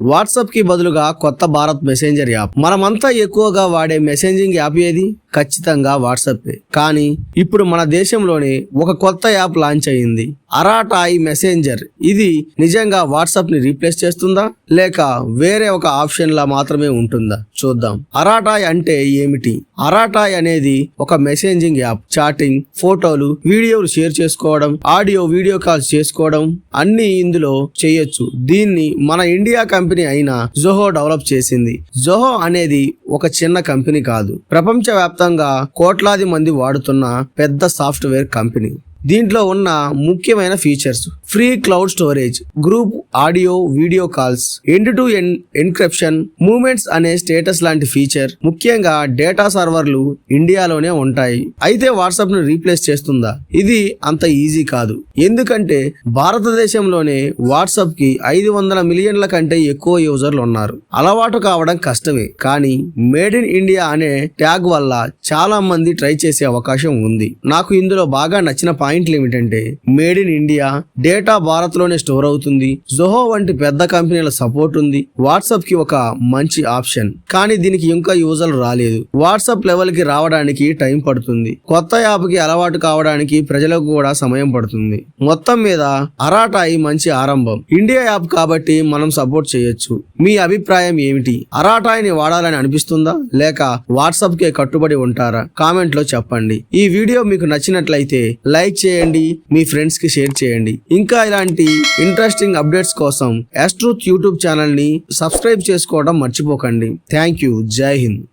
వాట్సాప్కి బదులుగా కొత్త భారత్ మెసెంజర్ యాప్ మనమంతా ఎక్కువగా వాడే మెసెంజింగ్ యాప్ ఏది? ఖచ్చితంగా వాట్సాపే కానీ ఇప్పుడు మన దేశంలోనే ఒక కొత్త యాప్ లాంచ్ అయింది. అరాటాయి మెసెంజర్. ఇది నిజంగా వాట్సాప్ని రీప్లేస్ చేస్తుందా? లేక వేరే ఒక ఆప్షన్ లా మాత్రమే ఉంటుందా? చూద్దాం. అరాటాయ్ అంటే ఏమిటి? అరాటాయ్ అనేది ఒక మెసేజింగ్ యాప్. చాటింగ్ ఫోటోలు వీడియోలు షేర్ చేసుకోవడం ఆడియో వీడియో కాల్స్ చేసుకోవడం అన్ని ఇందులో చేయొచ్చు. దీన్ని మన ఇండియా కంపెనీ అయిన జోహో డెవలప్ చేసింది. జోహో అనేది ఒక చిన్న కంపెనీ కాదు. వ్యాప్తంగా కోట్లాది మంది వాడుతున్న పెద్ద సాఫ్ట్వేర్ కంపెనీ. దీంట్లో ఉన్న ముఖ్యమైన features. Free cloud storage group audio video calls end to end encryption moments అనే స్టేటస్ లాంటి ఫీచర్ ముఖ్యంగా డేటా సర్వర్లు ఇండియాలోనే ఉంటాయి. అయితే వాట్సాప్ను రీప్లేస్ చేస్తుందా? ఇది అంత ఈజీ కాదు. ఎందుకంటే భారతదేశంలోనే వాట్సాప్కి ఐదు వందల మిలియన్ల కంటే ఎక్కువ యూజర్లు ఉన్నారు. అలవాటు కావడం కష్టమే. కానీ మేడ్ ఇన్ ఇండియా అనే ట్యాగ్ వల్ల చాలా మంది ట్రై చేసే అవకాశం ఉంది. నాకు ఇందులో బాగా నచ్చిన పాయింట్లు ఏమిటంటే మేడ్ ఇన్ ఇండియా డేటా భారత్లోనే స్టోర్ అవుతుంది. జోహో వంటి పెద్ద కంపెనీల సపోర్ట్ ఉంది. వాట్సాప్కి ఒక మంచి ఆప్షన్. కానీ దీనికి ఇంకా యూజర్లు రాలేదు. వాట్సాప్ లెవెల్కి రావడానికి టైం పడుతుంది. కొత్త యాప్కి అలవాటు కావడానికి ప్రజలకు కూడా సమయం పడుతుంది. మొత్తం మీద అరాటాయి మంచి ఆరంభం. ఇండియా యాప్ కాబట్టి మనం సపోర్ట్ చేయొచ్చు. మీ అభిప్రాయం ఏమిటి? అరాటాయిని వాడాలని అనిపిస్తుందా? లేక వాట్సాప్ కే కట్టుబడి ఉంటారా? కామెంట్లో చెప్పండి. ఈ వీడియో మీకు నచ్చినట్లయితే లైక్ చేయండి. మీ ఫ్రెండ్స్కి షేర్ చేయండి. ఇంకా ఇంకా ఇలాంటి ఇంట్రెస్టింగ్ అప్డేట్స్ కోసం యాస్ట్రూత్ యూట్యూబ్ ఛానల్ని సబ్స్క్రైబ్ చేసుకోవడం మర్చిపోకండి. థ్యాంక్ యూ జై హింద్